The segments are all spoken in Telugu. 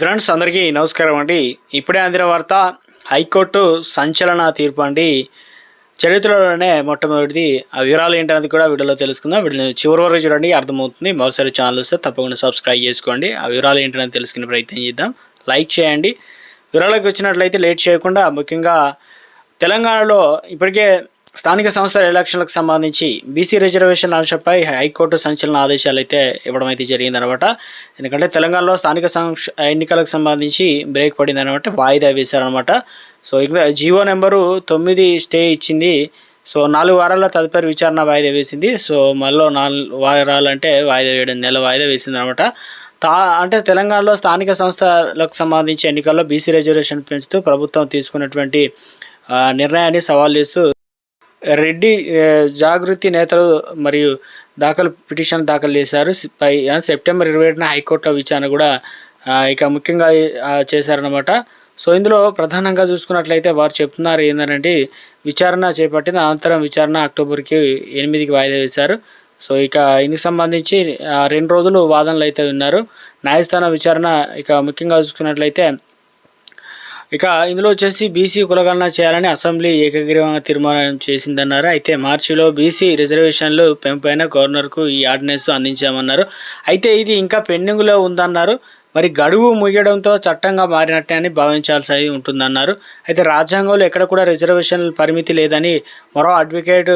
ఫ్రెండ్స్ అందరికీ నమస్కారం అండి. ఇప్పుడే అందిన వార్త హైకోర్టు సంచలన తీర్పు అండి. చరిత్రలోనే మొట్టమొదటిది. ఆ వివరాలు ఏంటనేది కూడా వీడియోలో తెలుసుకుందాం. వీడియో చివరి వరకు చూడండి అర్థమవుతుంది. మరోసారి ఛానల్ వస్తే తప్పకుండా సబ్స్క్రైబ్ చేసుకోండి. ఆ వివరాలు ఏంటనేది తెలుసుకునే ప్రయత్నం చేద్దాం. లైక్ చేయండి. వివరాలకు వచ్చినట్లయితే లేట్ చేయకుండా ముఖ్యంగా తెలంగాణలో ఇప్పటికే స్థానిక సంస్థల ఎలక్షన్లకు సంబంధించి బీసీ రిజర్వేషన్ అంశంపై హైకోర్టు సంచలన ఆదేశాలు అయితే ఇవ్వడం అయితే జరిగిందనమాట ఎందుకంటే తెలంగాణలో స్థానిక సంక్ష ఎన్నికలకు సంబంధించి బ్రేక్ పడిందనమాట వాయిదా వేశారనమాట సో ఇంకా జియో నెంబరు తొమ్మిది స్టే ఇచ్చింది. సో నాలుగు వారాల తదుపరి విచారణ వాయిదా వేసింది. సో మళ్ళీ నాలుగు వారాలు అంటే వాయిదా వేయడం నెల వాయిదా వేసింది అనమాట తా అంటే తెలంగాణలో స్థానిక సంస్థలకు సంబంధించి ఎన్నికల్లో బీసీ రిజర్వేషన్ పెంచుతూ ప్రభుత్వం తీసుకున్నటువంటి నిర్ణయాన్ని సవాల్ చేస్తూ రెడ్డి జాగృతి నేతలు మరియు దాఖలు పిటిషన్ దాఖలు చేశారు. పై సెప్టెంబర్ ఇరవై ఏడున హైకోర్టులో విచారణ కూడా ఇక ముఖ్యంగా చేశారనమాట సో ఇందులో ప్రధానంగా చూసుకున్నట్లయితే వారు చెప్తున్నారు ఏంటంటే విచారణ చేపట్టిన అనంతరం విచారణ అక్టోబర్కి ఎనిమిదికి వాయిదా వేశారు. సో ఇక ఇందుకు సంబంధించి రెండు రోజులు వాదనలు అయితే ఉన్నారు న్యాయస్థాన విచారణ ఇక ముఖ్యంగా చూసుకున్నట్లయితే ఇక ఇందులో వచ్చేసి బీసీ కులగణన చేయాలని అసెంబ్లీ ఏకగ్రీవంగా తీర్మానం చేసిందన్నారు. అయితే మార్చిలో బీసీ రిజర్వేషన్లు పెంపైన గవర్నర్కు ఈ ఆర్డినెన్స్ అందించామన్నారు. అయితే ఇది ఇంకా పెండింగ్లో ఉందన్నారు. మరి గడువు ముగియడంతో చట్టంగా మారినట్టే అని భావించాల్సి ఉంటుందన్నారు. అయితే రాజ్యాంగంలో ఎక్కడ కూడా రిజర్వేషన్ పరిమితి లేదని మరో అడ్వకేట్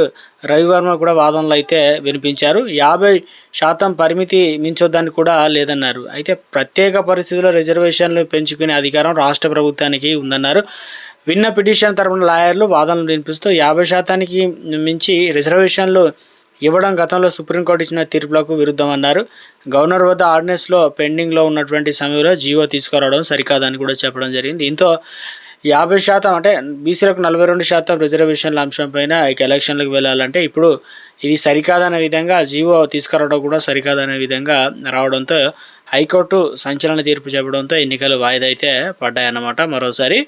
రవివర్మ కూడా వాదనలు అయితే వినిపించారు. యాభై శాతం పరిమితి మించొద్దని కూడా లేదన్నారు. అయితే ప్రత్యేక పరిస్థితుల్లో రిజర్వేషన్లు పెంచుకునే అధికారం రాష్ట్ర ప్రభుత్వానికి ఉందన్నారు. విన్న పిటిషన్ తరపున లాయర్లు వాదనలు వినిపిస్తూ యాభై శాతానికి మించి రిజర్వేషన్లు ఇవ్వడం గతంలో సుప్రీంకోర్టు ఇచ్చిన తీర్పులకు విరుద్ధం అన్నారు గవర్నర్ వద్ద ఆర్డినెన్స్లో పెండింగ్లో ఉన్నటువంటి సమయంలో జీవో తీసుకురావడం సరికాదని కూడా చెప్పడం జరిగింది. దీంతో యాభై శాతం అంటే బీసీలకు నలభై రెండు శాతం రిజర్వేషన్ల అంశంపైన ఇక ఎలక్షన్లకు వెళ్ళాలంటే ఇప్పుడు ఇది సరికాదనే విధంగా జీవో తీసుకురావడం కూడా సరికాదనే విధంగా రావడంతో హైకోర్టు సంచలన తీర్పు చెప్పడంతో ఎన్నికలు వాయిదా అయితే పడ్డాయన్నమాట. మరోసారి